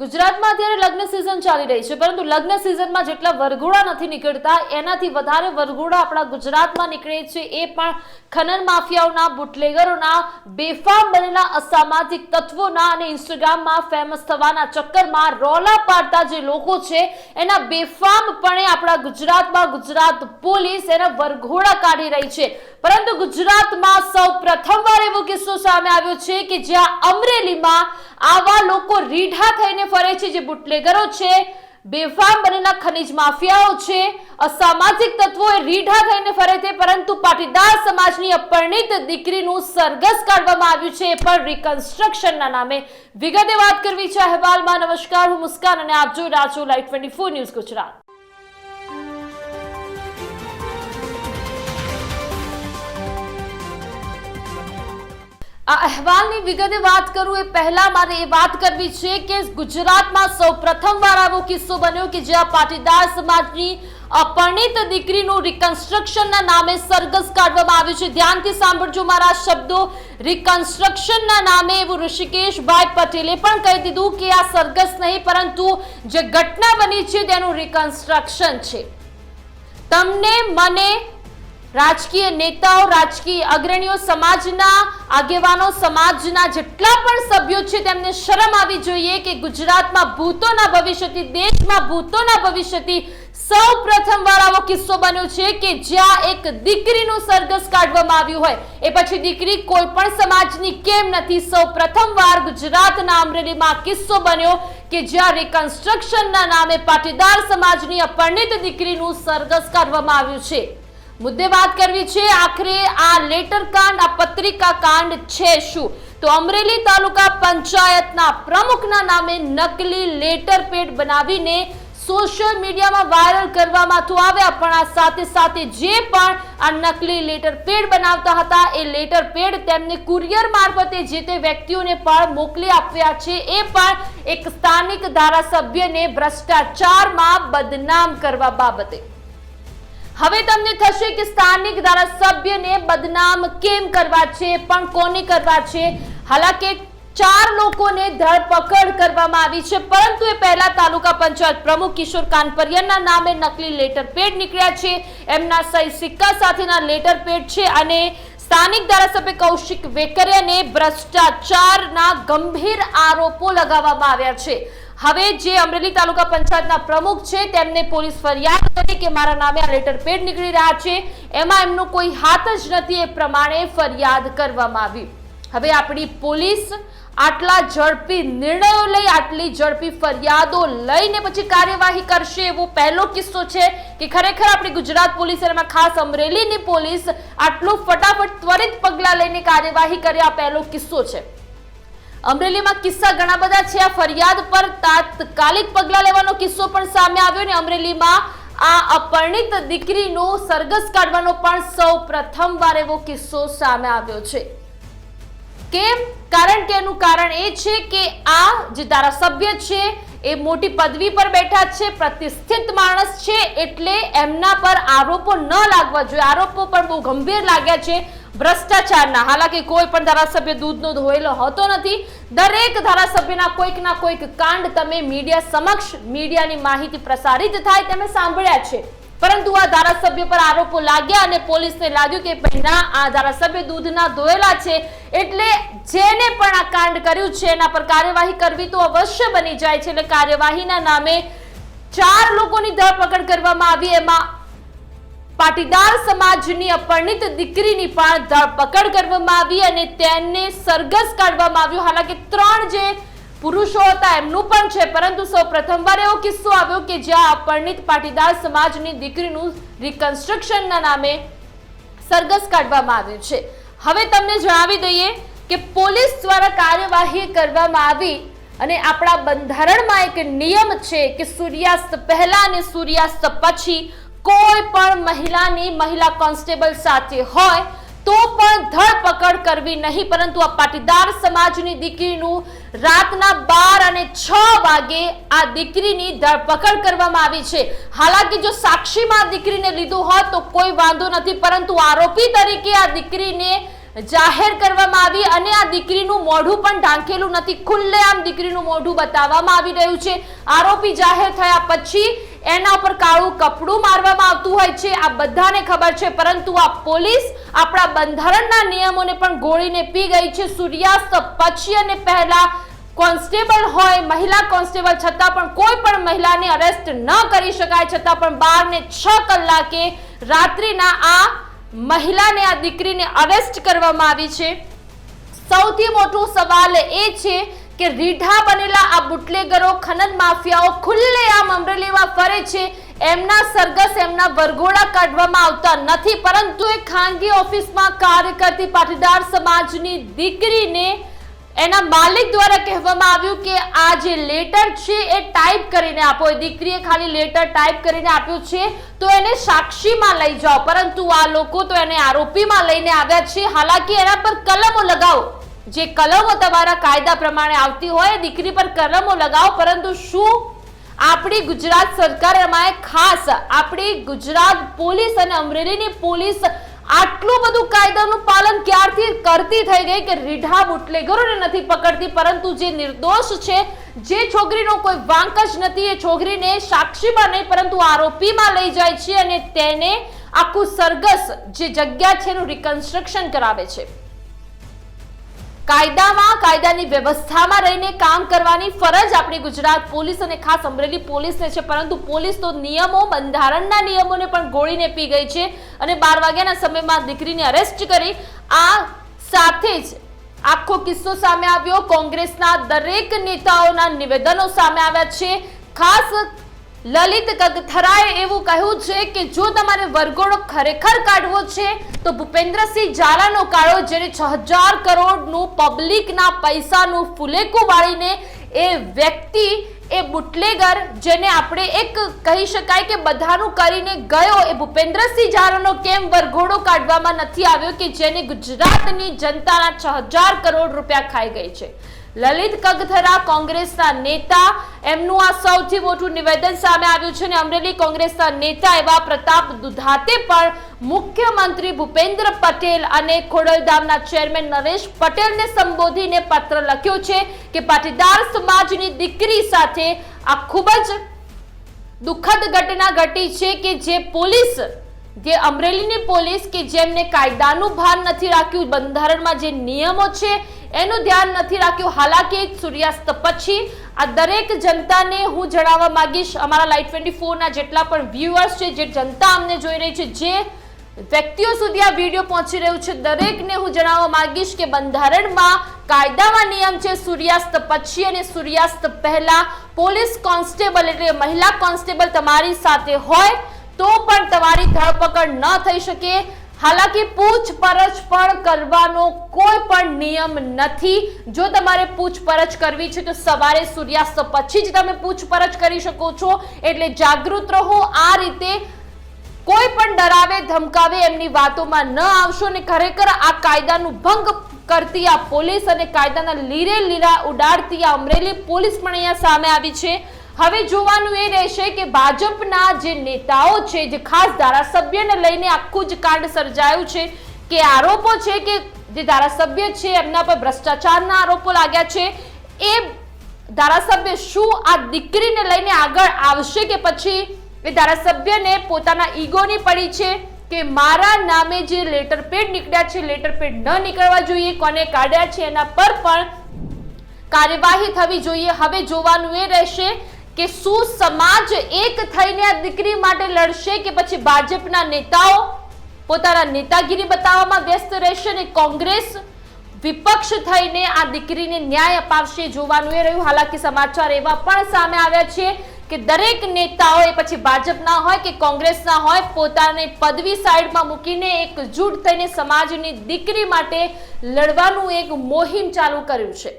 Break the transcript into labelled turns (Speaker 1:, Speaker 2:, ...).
Speaker 1: ગુજરાતમાં અત્યારે લગ્ન સિઝન ચાલી રહી છે, પરંતુ લગ્ન સિઝનમાં જેટલા વરઘોડા નથી નીકળતા, એનાથી વધારે વરઘોડા આપણા ગુજરાતમાં નીકળે છે. એ પણ ખનન માફિયાઓના, બુટલેગરોના, બેફામ બનેલા અસામાજિક તત્વોના અને ઇન્સ્ટાગ્રામમાં ફેમસ થવાના ચક્કરમાં રોલા પાડતા જે લોકો છે, એના બેફામપણે આપણા ગુજરાતમાં ગુજરાત પોલીસ એના વરઘોડા કાઢી રહી છે. પરંતુ ગુજરાતમાં સૌ પ્રથમવાર એવો કિસ્સો સામે આવ્યો છે કે જ્યાં અમરેલીમાં આવા લોકો રીઢા થઈને ફરે છે, જે બુટલેગરો છે, બેફામ બનેલા ખનીજ માફિયાઓ છે. અસામાજિક તત્વો એ રીઢા થઈને ફરે છે, પરંતુ પાટીદાર સમાજની અપરિણિત દીકરીનું સરઘસ કાઢવામાં આવ્યું છે. પણ રિકન્સ્ટ્રક્શનના નામે. વિગતે વાત કરવી છે અહેવાલમાં. નમસ્કાર, હું મુસ્કાન અને આપ જોઈ રહ્યા છો લાઈવ ટ્વેન્ટી ન્યૂઝ ગુજરાત. આ અહેવાલની વિગતે વાત કરું એ પહેલા મારે એ વાત કરવી છે કે ગુજરાતમાં સૌ પ્રથમવાર આવો કિસ્સો બન્યો કે જ્યાં પાટીદાર સમાજની અપરણિત દીકરીનું રિકન્સ્ટ્રક્શનના નામે સરઘસ કાઢવામાં આવ્યું છે. ધ્યાનથી સાંભળજો મારા શબ્દો. રિકન્સ્ટ્રક્શનના નામે એવું ઋષિકેશભાઈ પટેલે પણ કહી દીધું કે આ સરઘસ નહીં, પરંતુ જે ઘટના બની છે તેનું રિકન્સ્ટ્રક્શન છે. તમને, મને રાજકીય નેતાઓ, રાજકીય અગ્રણીઓ, સમાજના આગેવાનો, સમાજના જેટલા પણ સભ્યો છે, તેમને શરમ આવી જોઈએ કે ગુજરાતમાં ભૂતોના ભવિષ્યથી, દેશમાં ભૂતોના ભવિષ્યથી સૌ પ્રથમવાર આવો કિસ્સો બન્યો છે કે જ્યાં એક દીકરીનું સરઘસ કાઢવામાં આવ્યું હોય. એ પછી દીકરી કોઈ પણ સમાજની કેમ નથી? સૌ પ્રથમવાર ગુજરાતના અમરેલીમાં કિસ્સો બન્યો કે જ્યાં રિકન્સ્ટ્રક્શનના નામે પાટીદાર સમાજની અપરિણિત દીકરીનું સરઘસ કાઢવામાં આવ્યું છે. મુદ્દે વાત કરવી છે આખરે આ લેટર કાંડ, આ પત્રિકા કાંડ છે શું? તો અમરેલી તાલુકા પંચાયતના પ્રમુખના નામે નકલી લેટર પેડ બનાવીને સોશિયલ મીડિયામાં વાયરલ કરવામાં તો આવ્યા, પણ આ સાથે સાથે જે પણ આ નકલી લેટર પેડ બનાવતા હતા, એ લેટર પેડ તેમને કુરિયર મારફતે જે તે વ્યક્તિઓને પણ મોકલી આપ્યા છે, એ પણ એક સ્થાનિક ધારાસભ્યને ભ્રષ્ટાચારમાં બદનામ કરવા બાબતે. હવે તમને થશે કે સ્થાનિક ધારાસભ્યને બદનામ કેમ કરવા છે, પણ કોને કરવા છે? હાલાકે ચાર લોકોને ધરપકડ કરવામાં આવી છે, પરંતુ એ પહેલા તાલુકા પંચાયત પ્રમુખ કિશોર કાનપરિયાના નામે નકલી લેટર પેડ નીકળ્યા છે. એમના સહી સિક્કા સાથેના લેટર પેડ છે અને સ્થાનિક ધારાસભ્ય કૌશિક વેકરિયાને ભ્રષ્ટાચારના ગંભીર આરોપો લગાવવામાં આવ્યા છે. હવે જે અમરેલી તાલુકા પંચાયતના પ્રમુખ છે, તેમને પોલીસ ફરિયાદ કરી કે મારા નામે આ લેટર પેડ નીકળી રહ્યા છે. એમાં એમનો કોઈ હાથ જ નથી, એ પ્રમાણે ફરિયાદ કરવામાં આવી. હવે આપણી પોલીસ આટલા ઝડપી નિર્ણયો લઈ, આટલી ઝડપી ફરિયાદો લઈને પછી કાર્યવાહી કરશે એવો પહેલો કિસ્સો છે કે ખરેખર આપણી ગુજરાત પોલીસ એમાં ખાસ અમરેલીની પોલીસ આટલું ફટાફટ ત્વરિત પગલાં લઈને કાર્યવાહી કરે, આ પહેલો કિસ્સો છે. અમરેલીમાં કિસ્સા ઘણા બધા છે. આ ફરિયાદ પર તાત્કાલિક પગલાં લેવાનો કિસ્સો પણ સામે આવ્યો ને અમરેલીમાં આ અપરિણિત દીકરીનો સરગસ કાઢવાનો પણ સૌ પ્રથમવાર એવો કિસ્સો સામે આવ્યો છે. કેમ કારણ કે એનું કારણ એ છે કે આ જે ધારાસભ્ય છે એ મોટી પદવી પર બેઠા છે, પ્રતિષ્ઠિત માણસ છે, એટલે એમના પર આરોપો ન લાગવા જોઈએ. આરોપો પણ બહુ ગંભીર લાગ્યા છે. ભ્રષ્ટાચારના. હાલાકી કોઈ પણ ધારાસભ્ય દૂધનો ધોયેલો હોતો નથી. દરેક ધારાસભ્યના કોઈકના કોઈક કાંડ તમે મીડિયા સમક્ષ મીડિયાની માહિતી પ્રસારિત થાય તમે સાંભળ્યા છે. પરંતુ આ ધારાસભ્ય પર આરોપો લાગ્યા અને પોલીસને લાગ્યું કે પહેલા આ ધારાસભ્ય દૂધના ધોયેલા છે એટલે જેને પણ આ કાંડ કર્યું છે એના પર કાર્યવાહી કરવી તો અવશ્ય બની જાય છે. એટલે કાર્યવાહીના નામે ચાર લોકોની ધરપકડ કરવામાં આવી. એમાં પાટીદાર સમાજની અપરણિત દીકરીની પણ ધરપકડ કરવામાં આવી અને તેને સરઘસ કાઢવામાં આવ્યું. હાલાકી ત્રણ જે પુરુષો હતા એમનું પણ છે. પરંતુ સૌ પ્રથમવાર એવો કિસ્સો આવ્યો કે જ્યાં અપરણિત પાટીદાર સમાજની દીકરીનું રિકન્સ્ટ્રક્શનના નામે સરઘસ કાઢવામાં આવ્યું છે. હવે તમને જણાવી દઈએ કે પોલીસ દ્વારા કાર્યવાહી કરવામાં આવી અને આપણા બંધારણમાં એક નિયમ છે કે સૂર્યાસ્ત પહેલા અને સૂર્યાસ્ત પછી કોઈ પણ મહિલાની મહિલા કોન્સ્ટેબલ સાથે હોય તો પણ ધરપકડ કરવી નહીં, પરંતુ આ પાટીદાર સમાજની દીકરીનું રાતના બાર અને છ વાગે આ દીકરીની ધરપકડ કરવામાં આવી છે. હાલાકી જો સાક્ષીમાં દીકરીને લીધું હોત તો કોઈ વાંધો નથી, પરંતુ આરોપી તરીકે આ દીકરીને જાહેર કરવામાં આવી અને આ દીકરીનું મોઢું પણ ઢાંકેલું નથી. ખુલ્લેઆમ દીકરીનું મોઢું બતાવવામાં આવી રહ્યું છે. આરોપી જાહેર થયા પછી એના પર કાળું કપડું મારવામાં આવતું હોય છે. આ બધાને ખબર છે, પરંતુ આ પોલીસ આપણા બંધારણના નિયમોને પણ ગોળીને પી ગઈ છે. સૂર્યાસ્ત પછી અને પહેલા કોન્સ્ટેબલ હોય, મહિલા કોન્સ્ટેબલ છતાં પણ કોઈ પણ મહિલાને અરેસ્ટ ન કરી શકાય. છતાં પણ બાર ને છ કલાકે રાત્રિના આ મહિલાને, આ દીકરીને અરેસ્ટ કરવામાં આવી છે. સૌથી મોટો સવાલ એ છે કે રીઢા બનેલા આ બુટલેગરો ખનન માફિયાઓ ખુલ્લેઆમ અમરેલીમાં ફરે છે. એમના સરઘસ એમના વરઘોડા કાઢવામાં આવતા નથી, પરંતુ એ ખાનગી ઓફિસમાં કાર્ય કરતી પાટીદાર સમાજની દીકરીને એના માલિક દ્વારા કહેવામાં આવ્યું કે આ જે લેટર છે એ ટાઈપ કરીને આપો. એ દીકરીએ ખાલી લેટર ટાઈપ કરીને આપ્યું છે, તો એને સાક્ષીમાં લઈ જાઓ. પરંતુ આ લોકો તો એને આરોપીમાં લઈને આવ્યા છે. હાલાકી એના પર કલમો લગાવો. જે કલમો તમારા કાયદા પ્રમાણે આવતી હોય, દીકરી પર કલમો લગાવો, પરંતુ શું આપણી ગુજરાત સરકાર એમાં ખાસ આપણી ગુજરાત પોલીસ અને અમરેલીની પોલીસ આટલું બધું કાયદાનું પાલન ક્યારથી કરતી થઈ ગઈ કે રીઢા બુટલેગરોને નથી પકડતી, પરંતુ જે નિર્દોષ છે, જે છોકરીનો કોઈ વાંક જ નથી, એ છોકરીને સાક્ષીમાં નહીં, પરંતુ આરોપીમાં લઈ જાય છે અને તેને આખું સરઘસ જે જગ્યા છે એનું રિકન્સ્ટ્રક્શન કરાવે છે. કાયદામાં, કાયદાની વ્યવસ્થામાં રહીને કામ કરવાની ફરજ આપણી ગુજરાત પોલીસ અને ખાસ અમરેલી પોલીસને છે, પરંતુ પોલીસ તો નિયમો, બંધારણના નિયમોને પણ ગોળીને પી ગઈ છે અને બાર વાગ્યાના સમયમાં દીકરીને અરેસ્ટ કરી. આ સાથે જ આખો કિસ્સો સામે આવ્યો. કોંગ્રેસના દરેક નેતાઓના નિવેદનો સામે આવ્યા છે. ખાસ લલિત કગથરાએ એવું કહ્યું છે કે જો તમારે વરઘોડો ખરેખર કાઢવો છે, તો ભૂપેન્દ્રસિંહ ઝાલાનો કાળો, જેને છ હજાર કરોડનું પબ્લિકના પૈસાનું ફુલેકું વાળીને એ વ્યક્તિ, એ બુટલેગર, જેને આપણે એક કહી શકાય કે બધાનું કરીને ગયો, એ ભૂપેન્દ્રસિંહ ઝાલાનો કેમ વરઘોડો કાઢવામાં નથી આવ્યો કે જેને ગુજરાતની જનતાના છ હજાર કરોડ રૂપિયા ખાઈ ગઈ છે? લલિત કગથરા કોંગ્રેસના નેતા. એમનું આ સૌથી મોટું નિવેદન સામે આવ્યું છે અને અમરેલી કોંગ્રેસના નેતા એવા પ્રતાપ દુધાતે પણ મુખ્યમંત્રી ભૂપેન્દ્ર પટેલ અને ખોડલધામના ચેરમેન નરેશ પટેલને સંબોધીને પત્ર લખ્યો છે કે પાટીદાર સમાજની દીકરી સાથે આ ખૂબ જ દુઃખદ ઘટના ઘટી છે કે જે પોલીસ, જે અમરેલીની પોલીસ કે જેમને કાયદાનું ભાન નથી રાખ્યું, બંધારણમાં જે નિયમો છે એનું ધ્યાન નથી રાખ્યું. હાલાકી સૂર્યાસ્ત પછી આ દરેક જનતાને હું જણાવવા માંગીશ, અમારા લાઈટ ટ્વેન્ટી ફોરના જેટલા પણ વ્યુઅર્સ છે, જે જનતા અમને જોઈ રહી છે, જે વ્યક્તિઓ સુધી આ વીડિયો પહોંચી રહ્યું છે, દરેકને હું જણાવવા માંગીશ કે બંધારણમાં કાયદામાં નિયમ છે, સૂર્યાસ્ત પછી અને સૂર્યાસ્ત પહેલા પોલીસ કોન્સ્ટેબલ એટલે મહિલા કોન્સ્ટેબલ તમારી સાથે હોય તો પણ તમારી ધરપકડ ન થઈ શકે. હાલાકી પૂછપરછ પણ કરવાનો કોઈ પણ નિયમ નથી. જો તમારે પૂછપરછ કરવી છે, તો સવારે સૂર્યાસ્ત પછી જ તમે પૂછપરછ કરી શકો છો. એટલે જાગૃત રહો, આ રીતે કોઈ પણ ડરાવે, ધમકાવે એમની વાતોમાં ન આવશો ને ખરેખર આ કાયદાનું ભંગ કરતી આ પોલીસ અને કાયદાના લીરે લીરા ઉડાડતી આ અમરેલી પોલીસ પણ અહીંયા સામે આવી છે. હવે જોવાનું એ રહેશે કે ભાજપના જે નેતાઓ છે, જે ખાસ ધારાસભ્યને લઈને આખું જ કાંડ સર્જાયું છે, કે આરોપો છે કે જે ધારાસભ્ય છે, એમના પર ભ્રષ્ટાચારના આરોપો લાગ્યા છે, એ ધારાસભ્ય શું આ દીકરીને લઈને આગળ આવશે કે પછી એ ધારાસભ્યને પોતાના ઈગોની પડી છે કે મારા નામે જે લેટર પેડ નીકળ્યા છે, લેટર પેડ ન નીકળવા જોઈએ, કોને કાઢ્યા છે, એના પર પણ કાર્યવાહી થવી જોઈએ. હવે જોવાનું એ રહેશે કે શું સમાજ એક થઈને આ દીકરી માટે લડશે કે પછી ભાજપના નેતાઓ પોતાના નેતાગીરી બતાવવામાં વ્યસ્ત રહેશે અને કોંગ્રેસ વિપક્ષ થઈને આ દીકરીને ન્યાય અપાવશે જોવાનું એ રહ્યું. હાલાકી સમાચાર એવા પણ સામે આવ્યા છે કે દરેક નેતાઓ એ પછી ભાજપના હોય કે કોંગ્રેસના હોય પોતાને પદવી સાઈડમાં મૂકીને એકજૂટ થઈને સમાજની દીકરી માટે લડવાનું એક મોહિમ ચાલુ કર્યું છે.